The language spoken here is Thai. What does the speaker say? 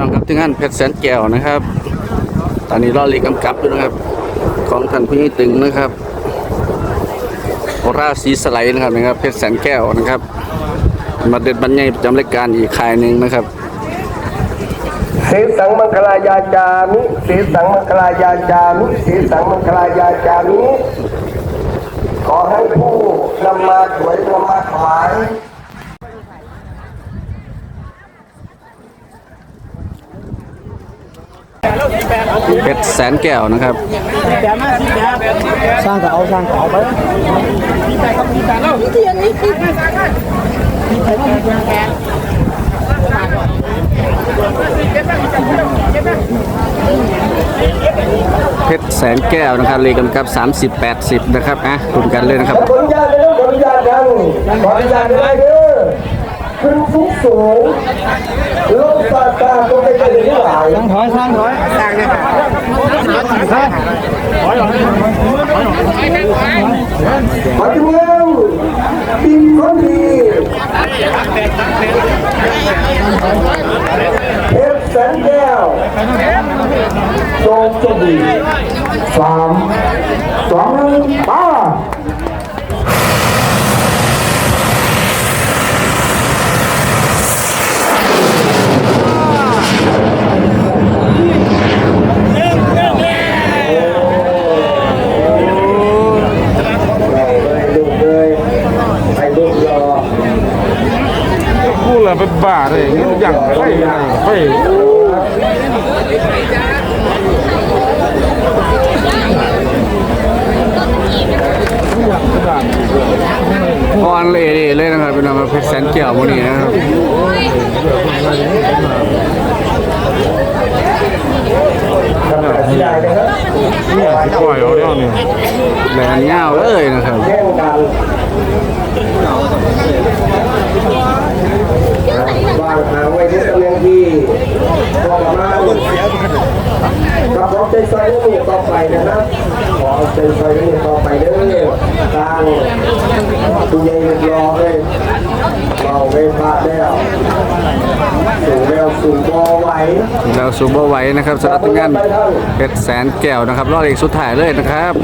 น้องครับที่งานเพชรแสนแก้วนะครับ ตอนนี้รอลีกำกับอยู่นะครับ ของท่านผู้ใหญ่ตึงนะครับราสีสไลด์นะครับนะครับ เพชรแสนแก้วนะครับ มาเด็ดบรรยายประจำรายการอีกค่ายหนึ่งนะครับสีสังมังคลายาจามิสีสังมังคลายาจามิสีสังมังคลายาจามิขอให้ผู้นำมาถวยนำมาถวาย เพชรแสนแก้วนะครับสร้างก็เอาสร้างก็เอาไปเพชรแสนแก้วนะครับลีกำกับ 30 80 นะครับอะคุนกันเลยนะครับขออนุญาตเลยขออนุญาตยังขออนุญาตได้เด้อขึ้นสูงสูงลงตาตาก็ไม่เป็นที่หลายสร้งถอยสร้างถอยสร้างเนี่ย ขอจุงเงินบินคนดีเพชรแสนแก้วโจงจมดีสามสองหนึ่งมา ลูกเลยไปลูกรอ พูด อไปบ้าเลยอย่างไรไปออนเลยเลยนะครับเป็นมาเพชรแสนแก้ววันนี้นะครับทำแบบที่ได้นะครับเนี่ยสิปล่อยเอาเดี๋ยวนี้แบนเงาเลยนะครับางหางไว้ที่ตำแหน่งที่พอมากับขอใจใส่นี่ต่อไปนะครับขอใจใส่นี่ต่อไปเด้อทางผู้ใหญ่รอเลยเราไม่พลาดแล้วสูงแล้วสูงบอไหวแล้วซูเปอร์ไว้นะครับสำหรับงานเพชรแสนแก้วนะครับรอบอีกสุดท้ายเลยนะครับ